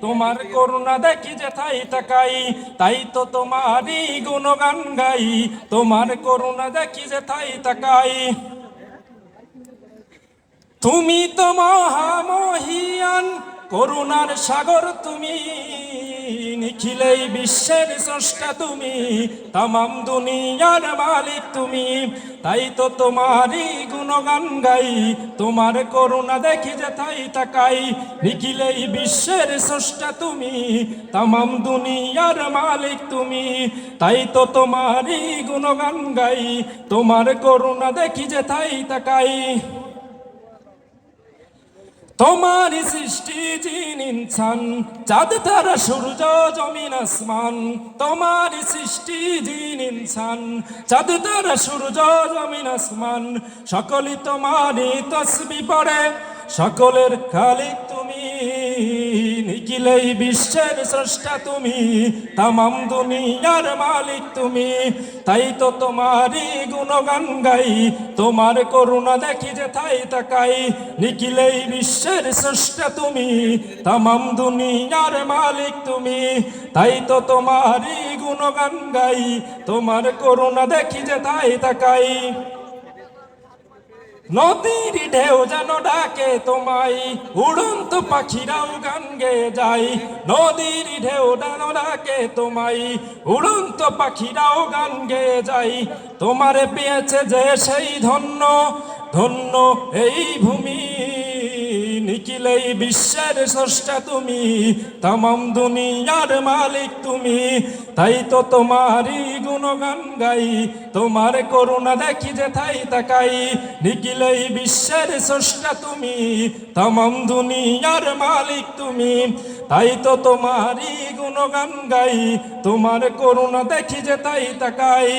তোমার করুণা দেখি যেথাই তাকাই, তাই তো তোমারই গুণগান গাই, তোমার করুণা দেখি যেথাই তাকাই। তুমি তো মহামহিয়ান করুণার সাগর তুমি নিখিলেই বিশ্বের স্রষ্টা তুমি, তামাম দুনিয়ার মালিক তুমি। তাই তো তোমারই গুণগান গাই, তোমার করুণা দেখি যে তাই তাকাই। নিখিলেই বিশ্বের স্রষ্টা তুমি, তামাম দুনিয়ার মালিক তুমি। তাই তো তোমারই গুণগান গাই, তোমার করুণা দেখি যে তাই তাকাই। তোমার সৃষ্টি জিন ইনসান, চাঁদ, তারা, সূর্য, জমিন, আসমান। তোমার সৃষ্টি জিন ইনসান, চাঁদ, তারা, সূর্য, জমিন, আসমান। সকলই তোমারই তসবি পড়ে, সকলের খালিক নিখিলেই বিশ্বের স্রষ্টা তুমি, তামাম দুনিয়ার মালিক তুমি। তাই তো তোমারই গুণগান গাই, তোমার করুণা দেখি যে তাই তাকাই। নিখিলেই বিশ্বের স্রষ্টা তুমি, তামাম দুনিয়ার মালিক তুমি। তাই তো তোমারই গুণগান গাই, তোমার করুণা দেখি যে তাই তাকাই। নদীর ঢেউ যেন ডাকে তোমায়, উড়ন্ত পাখিরাও গান গেয়ে যাই নদীর ঢেউ যেন ডাকে তোমায়, উড়ন্ত পাখিরাও গান গেয়ে যাই তোমারে পেয়েছে যে সেই ধন্য ধন্য এই ভূমি। নিখিলেই বিশ্বের স্রষ্টা তুমি, তামাম দুনিয়ার মালিক তুমি। তাই তো তোমারই গুণগান গাই, তোমার করুণা দেখি যে তাই তাকাই। নিখিলেই বিশ্বের স্রষ্টা তুমি, তামাম দুনিয়ার মালিক তুমি। তাই তো তোমারই গুণগান গাই, তোমার করুণা দেখি যে তাই তাকাই।